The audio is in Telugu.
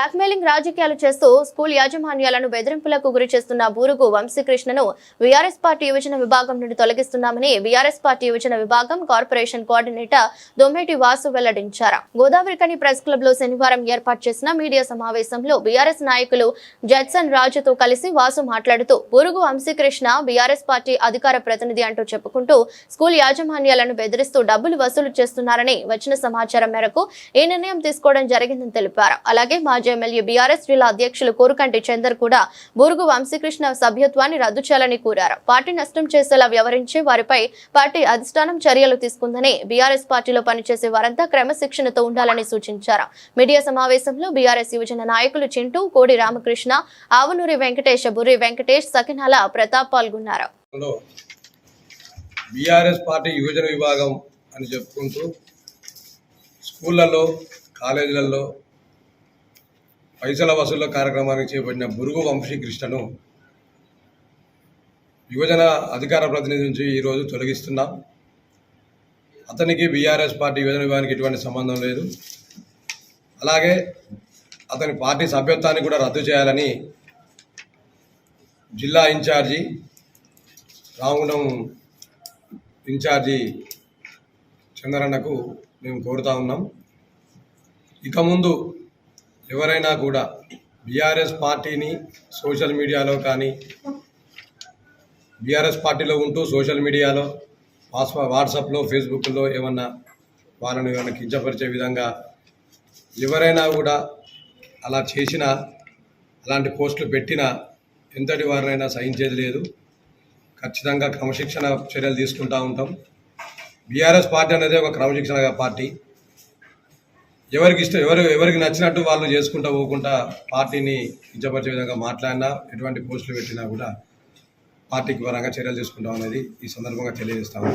బ్లాక్మెయిలింగ్ రాజకీయాలు చేస్తూ స్కూల్ యాజమాన్యాలను బెదిరింపులకు గురి చేస్తున్న బూరుగు వంశీకృష్ణను వీఆర్ఎస్ పార్టీ యువజన విభాగం నుండి తొలగిస్తున్నామని వీఆర్ఎస్ పార్టీ యువజన విభాగం కార్పొరేషన్ కోఆర్డినేటర్ దొమ్మేటి వాసు వెల్లడించారు. గోదావరికని ప్రెస్ క్లబ్లో శనివారం ఏర్పాటు చేసిన మీడియా సమావేశంలో బీఆర్ఎస్ నాయకులు జడ్సన్ రాజుతో కలిసి వాసు మాట్లాడుతూ బూరుగు వంశీకృష్ణ బీఆర్ఎస్ పార్టీ అధికార ప్రతినిధి అంటూ చెప్పుకుంటూ స్కూల్ యాజమాన్యాలను బెదిరిస్తూ డబ్బులు వసూలు చేస్తున్నారని వచ్చిన సమాచారం మేరకు ఈ నిర్ణయం తీసుకోవడం జరిగిందని తెలిపారు. అలాగే మాజీ ఎమ్మెల్యే బీఆర్ఎస్ జిల్లా అధ్యక్షులు కోరుకంటి చందర్ కూడా బూరుగు వంశీకృష్ణ సభ్యత్వాన్ని రద్దు చేయాలని కోరారు. పార్టీ నష్టం చేసేలా వ్యవహరించి వారిపై పార్టీ అధిష్టానం చర్యలు తీసుకుందని బీఆర్ఎస్ పార్టీలో పనిచేసే వారంతా క్రమశిక్షణతో ఉండాలని సూచించారు. మీడియా సమావేశంలో బీఆర్ఎస్ యువజన నాయకులు చింటూ కోడి రామకృష్ణ ఆవునూరి వెంకటేష్ బుర్రి వెంకటేష్ సకినాల ప్రతాప్ పాల్గొన్నారు. బీఆర్ఎస్ పార్టీ యువజన విభాగం అని చెప్పుకుంటూ స్కూళ్ళల్లో కాలేజీలలో పైసల వసూళ్ళ కార్యక్రమానికి చేపట్టిన బురుగు వంశీకృష్ణను యువజన అధికార ప్రతినిధి నుంచి ఈరోజు తొలగిస్తున్నాం. అతనికి బీఆర్ఎస్ పార్టీ యువజన విభాగానికి ఎటువంటి సంబంధం లేదు. అలాగే అతని పార్టీ సభ్యత్వాన్ని కూడా రద్దు చేయాలని జిల్లా ఇన్ఛార్జి రామగుండం ఇన్ఛార్జి చంద్రన్నకు మేము కోరుతా ఉన్నాం. ఇక ముందు ఎవరైనా కూడా బీఆర్ఎస్ పార్టీని సోషల్ మీడియాలో కానీ బీఆర్ఎస్ పార్టీలో ఉంటూ సోషల్ మీడియాలో వాట్స్ వాట్సాప్లో ఫేస్బుక్లో ఏమన్నా వాళ్ళని ఏమైనా కించపరిచే విధంగా ఎవరైనా కూడా అలా చేసినా అలాంటి పోస్టులు పెట్టినా ఎంతటి వారినైనా సహించేది లేదు. ఖచ్చితంగా క్రమశిక్షణ చర్యలు తీసుకుంటూ ఉంటాం. బీఆర్ఎస్ పార్టీ అనేది ఒక క్రమశిక్షణ పార్టీ. ఎవరికి ఇష్టం ఎవరు ఎవరికి నచ్చినట్టు వాళ్ళు చేసుకుంటూ పోకుండా పార్టీని ఇచ్చపరిచే విధంగా మాట్లాడినా ఎటువంటి పోస్టులు పెట్టినా కూడా పార్టీకి పరంగా చర్యలు తీసుకుంటాం అనేది ఈ సందర్భంగా తెలియజేస్తాము